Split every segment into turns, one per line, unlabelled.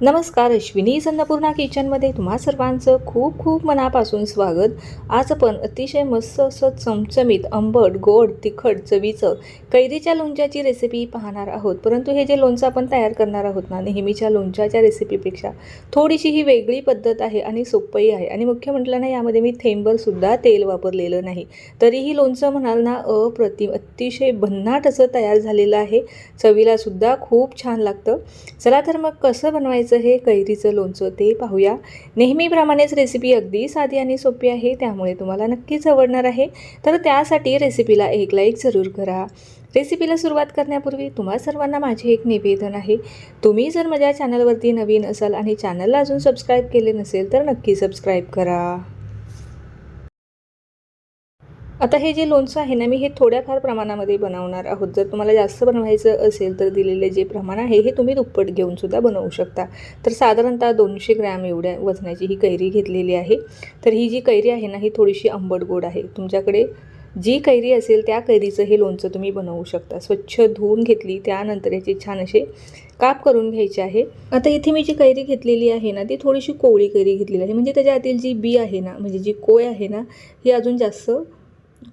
नमस्कार अश्विनी अन्नपूर्णा किचनमध्ये तुम्हा सर्वांचं खूप खूप मनापासून स्वागत. आज आपण अतिशय मस्त असं चमचमीत आंबट गोड तिखट चवीचं कैरीच्या लोणच्याची रेसिपी पाहणार आहोत. परंतु हे जे लोणचं आपण तयार करणार आहोत ना नेहमीच्या लोणच्याच्या रेसिपीपेक्षा थोडीशी ही वेगळी पद्धत आहे आणि सोपंही आहे. आणि मुख्य म्हटलं ना यामध्ये मी थेंबरसुद्धा तेल वापरलेलं नाही. तरीही लोणचं म्हणाल ना अप्रतिम अतिशय भन्नाट असं तयार झालेलं आहे. चवीलासुद्धा खूप छान लागतं. चला तर मग कसं बनवायचं हे कैरीचं लोणचं ते पाहूया. नेहमीप्रमाणेच रेसिपी अगदी साधी आणि सोपी आहे त्यामुळे तुम्हाला नक्कीच आवडणार आहे. तर त्यासाठी रेसिपीला एक लाईक जरूर करा. रेसिपीला सुरुवात करण्यापूर्वी तुम्हा सर्वांना माझे एक निवेदन आहे. तुम्ही जर माझ्या चॅनलवरती नवीन असाल आणि चॅनलला अजून सबस्क्राईब केले नसेल तर नक्की सबस्क्राईब करा. आता हे जे लोणचं आहे ना मी हे थोड्याफार प्रमाणामध्ये बनवणार आहोत. जर तुम्हाला जास्त बनवायचं असेल तर दिलेले जे प्रमाण आहे हे तुम्ही दुप्पट घेऊन सुद्धा बनवू शकता. तर साधारणतः दोनशे ग्रॅम एवढ्या वजनाची ही कैरी घेतलेली आहे. तर ही जी कैरी आहे ना ही थोडीशी आंबट गोड आहे. तुमच्याकडे जी कैरी असेल त्या कैरीचं हे लोणचं तुम्ही बनवू शकता. स्वच्छ धुवून घेतली त्यानंतर याचे छान असे काप करून घ्यायचे आहे. आता इथे मी जी कैरी घेतलेली आहे ना ती थोडीशी कोवळी कैरी घेतलेली आहे. म्हणजे त्याच्या आतील जी बी आहे ना म्हणजे जी कोय आहे ना ही अजून जास्त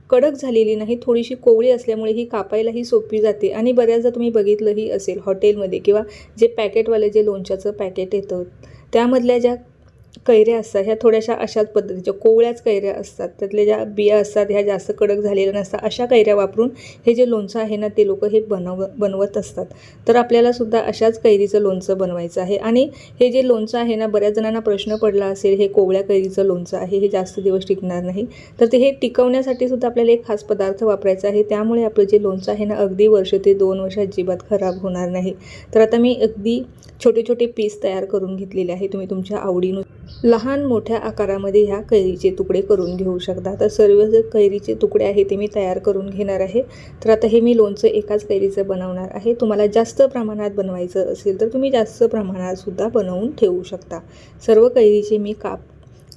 कडक झालेली नाही थोडीशी कोवळी असल्यामुळे ही कापायलाही सोपी जाते. आणि बऱ्याचदा तुम्ही बघितलंही असेल हॉटेलमध्ये किंवा जे पॅकेटवाले जे लोणच्याचं पॅकेट येतं त्यामधल्या ज्या कैऱ्या असतात ह्या थोड्याशा अशाच पद्धतीच्या कोवळ्याच कैऱ्या असतात. त्यातल्या ज्या बिया असतात ह्या जास्त कडक झालेल्या नसतात. अशा कैऱ्या वापरून हे जे लोणचं आहे ना ते लोक हे बनव बनवत असतात. तर आपल्याला सुद्धा अशाच कैरीचं लोणचं बनवायचं आहे. आणि हे जे लोणचं आहे ना बऱ्याच जणांना प्रश्न पडला असेल हे कोवळ्या कैरीचं लोणचं आहे हे जास्त दिवस टिकणार नाही. तर ते हे टिकवण्यासाठी सुद्धा आपल्याला एक खास पदार्थ वापरायचा आहे. त्यामुळे आपलं जे लोणचं आहे ना अगदी वर्ष ते दोन वर्ष अजिबात खराब होणार नाही. तर आता मी अगदी छोटे छोटे पीस तयार करून घेतलेले आहे. तुम्ही तुमच्या आवडीनुसार लहान मोठ्या आकारामध्ये ह्या कैरीचे तुकडे करून घेऊ शकता. तर सर्व जे कैरीचे तुकडे आहे ते मी तयार करून घेणार आहे. तर आता हे मी लोणचं एकाच कैरीचं बनवणार आहे. तुम्हाला जास्त प्रमाणात बनवायचं असेल तर तुम्ही जास्त प्रमाणातसुद्धा बनवून ठेवू शकता. सर्व कैरीचे मी काप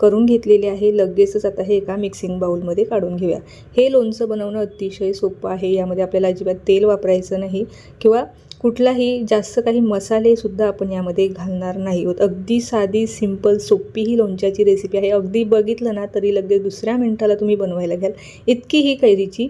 करून घेतलेले आहे. लगेचच आता हे एका मिक्सिंग बाऊलमध्ये काढून घेऊया. हे लोणचं बनवणं अतिशय सोपं आहे. यामध्ये आपल्याला अजिबात तेल वापरायचं नाही किंवा कुठलाही जास्त काही मसालेसुद्धा आपण यामध्ये घालणार नाही होत अगदी साधी सिंपल सोपी ही लोणच्याची रेसिपी आहे. अगदी बघितलं ना तरी लगेच दुसऱ्या मिनटाला तुम्ही बनवायला घ्याल. इतकी ही कैरीची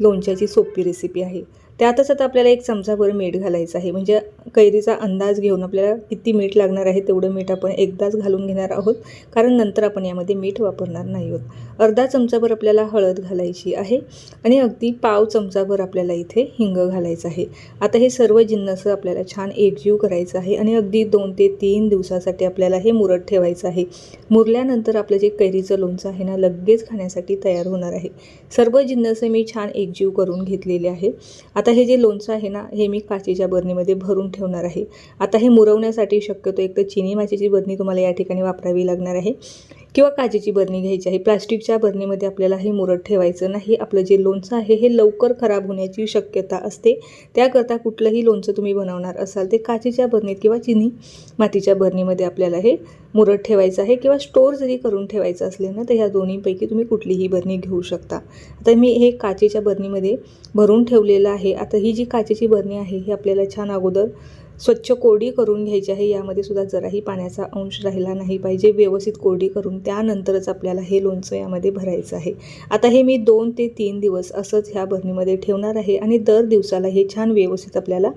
लोणच्याची सोपी रेसिपी आहे. त्यातच आता आपल्याला एक चमचाभर मीठ घालायचं आहे. म्हणजे कैरीचा अंदाज घेऊन आपल्याला किती मीठ लागणार आहे तेवढं मीठ आपण एकदाच घालून घेणार आहोत. कारण नंतर आपण यामध्ये मीठ वापरणार नाही आहोत. अर्धा चमचाभर आपल्याला हळद घालायची आहे आणि अगदी पाव चमचाभर आपल्याला इथे हिंग घालायचं आहे. आता हे सर्व जिन्नस आपल्याला छान एकजीव करायचं आहे आणि अगदी दोन ते तीन दिवसासाठी आपल्याला हे मुरत ठेवायचं आहे. मुरल्यानंतर आपलं जे कैरीचं लोणचं आहे ना लगेच खाण्यासाठी तयार होणार आहे. सर्व जिन्नस मी छान एकजीव करून घेतलेले आहे. आता हे जे लोणचं आहे ना हे मी काचेच्या बरणीमध्ये भरून ठेव ठेवणार आहे. आता हे मुरवण्यासाठी शक्यतो एक तर चिनी माचेची बरणी तुम्हाला या ठिकाणी वापरावी लागणार आहे किंवा काचेची बरणी घ्यायची आहे. प्लास्टिकच्या बरणीमध्ये आपल्याला हे मुरत ठेवायचं नाही. आपलं जे लोणचं आहे हे लवकर खराब होण्याची शक्यता असते. त्याकरता कुठलंही लोणचं तुम्ही बनवणार असाल ते काचेच्या बरणीत किंवा चिनी मातीच्या बरणीमध्ये आपल्याला हे मुरत ठेवायचं आहे किंवा स्टोअर जरी करून ठेवायचं असले ना तर ह्या दोन्हीपैकी तुम्ही कुठलीही बरणी घेऊ शकता. आता मी हे काचेच्या बरणीमध्ये भरून ठेवलेलं आहे. आता ही जी काचेची बरणी आहे ही आपल्याला छान अगोदर स्वच्छ कोरडी करून घ्यायची आहे. यामध्ये सुद्धा जराही पाण्याचा अंश राहिला नाही पाहिजे. व्यवस्थित कोरडी करून त्यानंतरच आपल्याला हे लोणचं यामध्ये भरायचं आहे. आता हे मी दोन ते तीन दिवस असंच ह्या बरणीमध्ये ठेवणार आहे आणि दर दिवसाला हे छान व्यवस्थित आपल्याला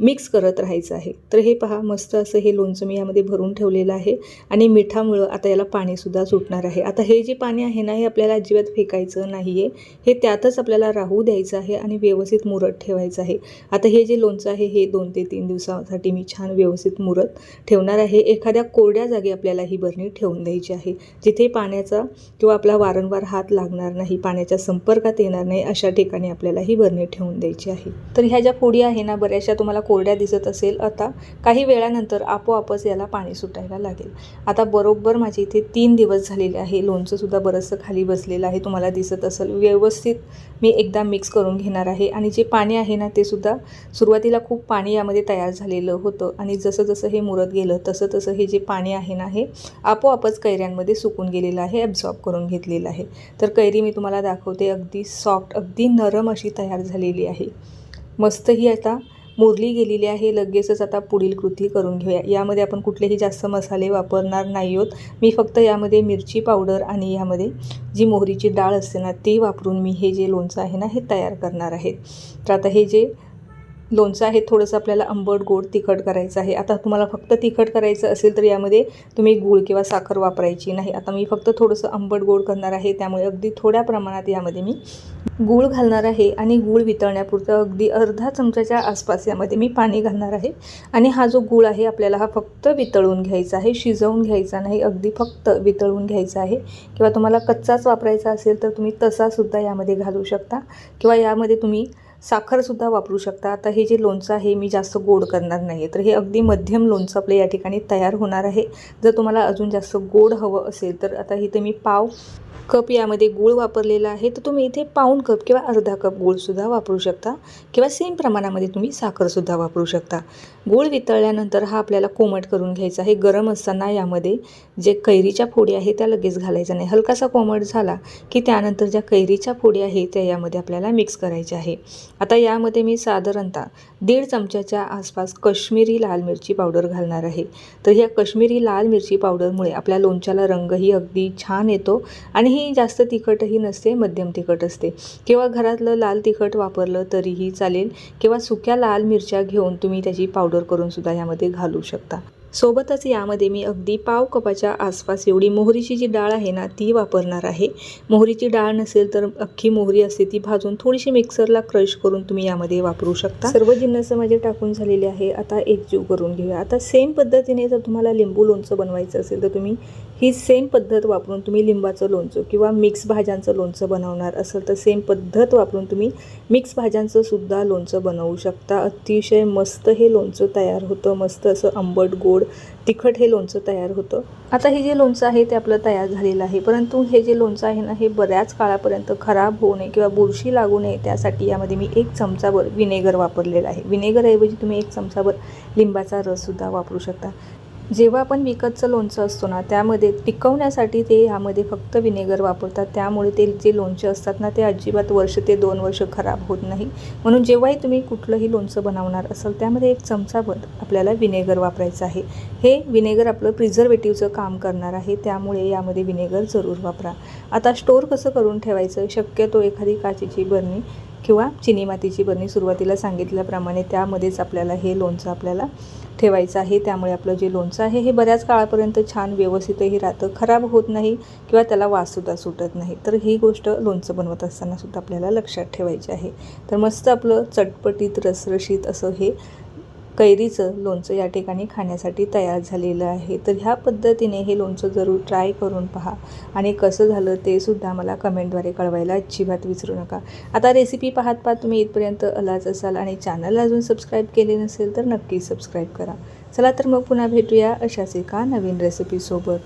मिक्स करत राहायचं आहे. तर हे पहा मस्त असं हे लोणचं मी यामध्ये भरून ठेवलेलं आहे आणि मिठामुळं आता याला पाणीसुद्धा सुटणार आहे. आता हे जे पाणी आहे ना हे आपल्याला अजिबात फेकायचं नाही आहे हे त्यातच आपल्याला राहू द्यायचं आहे आणि व्यवस्थित मुरत ठेवायचं आहे. आता हे जे लोणचं आहे हे दोन ते तीन दिवसासाठी मी छान व्यवस्थित मुरत ठेवणार आहे. एखाद्या कोरड्या जागी आपल्याला ही बरणी ठेवून द्यायची आहे जिथे पाण्याचा किंवा आपला वारंवार हात लागणार नाही पाण्याच्या संपर्कात येणार नाही अशा ठिकाणी आपल्याला ही बरणी ठेवून द्यायची आहे. तर ह्या ज्या फोडी आहे ना बऱ्याचशा तुम्हाला कोरड्या दिसत असेल आता काही वेळानंतर आपोआपच याला पाणी सुटायला लागेल. आता बरोबर माझे इथे तीन दिवस झालेले आहे. लोणचंसुद्धा बरंचसं खाली बसलेलं आहे. तुम्हाला दिसत असेल व्यवस्थित मी एकदा मिक्स करून घेणार आहे. आणि जे पाणी आहे ना ते सुद्धा सुरुवातीला खूप पाणी यामध्ये तयार झालेलं होतं. आणि जसं जसं हे मुरत गेलं तसं तसं हे जे पाणी आहे ना हे आपोआपच कैऱ्यांमध्ये सुकून गेलेलं आहे ॲब्झॉर्ब करून घेतलेलं आहे. तर कैरी मी तुम्हाला दाखवते. अगदी सॉफ्ट अगदी नरम अशी तयार झालेली आहे. मस्त ही आता मोरली गेलेली आहे. लगेचच आता पुढील कृती करून घेऊया. यामध्ये आपण कुठलेही जास्त मसाले वापरणार नाही आहोत मी फक्त यामध्ये मिरची पावडर आणि यामध्ये जी मोहरीची डाळ असते ना ती वापरून मी हे जे लोणचं आहे ना हे तयार करणार आहे. तर आता हे जे लोणचं आहे थोडंसं आपल्याला आंबट गोड तिखट करायचं आहे. आता तुम्हाला फक्त तिखट करायचं असेल तर यामध्ये तुम्ही गूळ किंवा साखर वापरायची नाही. आता मी फक्त थोडंसं आंबट गोड करणार आहे त्यामुळे अगदी थोड्या प्रमाणात यामध्ये मी गूळ घालणार आहे आणि गूळ वितळण्यापुरतं अगदी अर्धा चमच्याच्या आसपास यामध्ये मी पाणी घालणार आहे. आणि हा जो गूळ आहे आपल्याला हा फक्त वितळून घ्यायचा आहे शिजवून घ्यायचा नाही अगदी फक्त वितळून घ्यायचा आहे. किंवा तुम्हाला कच्चाच वापरायचा असेल तर तुम्ही तसासुद्धा यामध्ये घालू शकता. किंवा यामध्ये तुम्ही साखरसुद्धा वापरू शकता. आता हे जे लोणचं आहे मी जास्त गोड करणार नाही आहे तर हे अगदी मध्यम लोणचं आपलं या ठिकाणी तयार होणार आहे. जर तुम्हाला अजून जास्त गोड हवं असेल तर आता इथे मी पाव कप यामध्ये गूळ वापरलेला आहे तर तुम्ही इथे पाऊण कप किंवा अर्धा कप गूळसुद्धा वापरू शकता. किंवा सेम प्रमाणामध्ये तुम्ही साखरसुद्धा वापरू शकता. गूळ वितळल्यानंतर हा आपल्याला कोमट करून घ्यायचा आहे. गरम असताना यामध्ये जे कैरीच्या फोडी आहे त्या लगेच घालायचा नाही. हलकासा कोमट झाला की त्यानंतर ज्या कैरीच्या फोडी आहे त्या यामध्ये आपल्याला मिक्स करायच्या आहे. आता यामध्ये मी साधारणतः दीड चमच्याच्या आसपास कश्मीरी लाल मिरची पावडर घालणार आहे. तर ह्या कश्मीरी लाल मिरची पावडरमुळे आपल्या लोणच्याला रंगही अगदी छान येतो आणि ही जास्त तिखटही नसते मध्यम तिखट असते. किंवा घरातलं लाल तिखट वापरलं तरीही चालेल किंवा सुक्या लाल मिरच्या घेऊन तुम्ही त्याची पावडर करून सुद्धा यामध्ये घालू शकता. सोबतच यामध्ये मी अगदी पाव कपाच्या आसपास एवढी मोहरीची जी डाळ आहे ना ती वापरणार आहे. मोहरीची डाळ नसेल तर अख्खी मोहरी असते ती भाजून थोडीशी मिक्सरला क्रश करून तुम्ही यामध्ये वापरू शकता. सर्व जिन्नस माझे टाकून झालेले आहे आता एकजीव करून घेऊया. आता सेम पद्धतीने जर तुम्हाला लिंबू लोणचं बनवायचं असेल तर तुम्ही ही सेम पद्धत वापरून तुम्ही लिंबाचं लोणचं किंवा मिक्स भाज्यांचं लोणचं बनवणार असेल तर सेम पद्धत वापरून तुम्ही मिक्स भाज्यांचं सुद्धा लोणचं बनवू शकता. अतिशय मस्त हे लोणचं तयार होतं. मस्त असं आंबट गोड तिखट हे लोणचं तयार होतं. आता हे जे लोणचं आहे ते आपलं तयार झालेलं आहे. परंतु हे जे लोणचं आहे ना हे बऱ्याच काळापर्यंत खराब होऊ नये किंवा बुरशी लागू नये. त्यासाठी यामध्ये मी एक चमचाभर विनेगर वापरलेलं आहे. विनेगरऐवजी तुम्ही एक चमचाभर लिंबाचा रससुद्धा वापरू शकता. जेव्हा आपण विकतचं लोणचं असतो ना त्यामध्ये टिकवण्यासाठी ते यामध्ये फक्त विनेगर वापरतात. त्यामुळे ते जे लोणचे असतात ना ते अजिबात वर्ष ते दोन वर्ष खराब होत नाही. म्हणून जेव्हाही तुम्ही कुठलंही लोणचं बनवणार असाल त्यामध्ये एक चमचाभर आपल्याला विनेगर वापरायचं आहे. हे विनेगर आपलं प्रिझर्वेटिव्हचं काम करणार आहे त्यामुळे यामध्ये विनेगर जरूर वापरा. आता स्टोअर कसं करून ठेवायचं? शक्यतो एखादी काचेची बरणी किंवा चिनी मातीची बरणी सुरुवातीला सांगितल्याप्रमाणे त्यामध्येच आपल्याला हे लोणचं आपल्याला ठेवायचं आहे. त्यामुळे आपलं जे लोणचं आहे हे बऱ्याच काळापर्यंत छान व्यवस्थितही राहतं. खराब होत नाही किंवा त्याला वाससुद्धा सुटत नाही. तर ही गोष्ट लोणचं बनवत असताना सुद्धा आपल्याला लक्षात ठेवायची आहे. तर मस्त आपलं चटपटीत रसरशीत असं हे कैरीचं लोणचं या ठिकाणी खाण्यासाठी तयार झालेलं आहे. तर ह्या पद्धतीने हे लोणचं जरूर ट्राय करून पहा. आणि कसं झालं ते सुद्धा मला कमेंटद्वारे कळवायला अजिबात विसरू नका. आता रेसिपी पाहत पाहत तुम्ही इथपर्यंत आलाच असाल आणि चॅनल अजून सबस्क्राईब केले नसेल तर नक्की सबस्क्राईब करा. चला तर मग पुन्हा भेटूया अशाच एका नवीन रेसिपीसोबत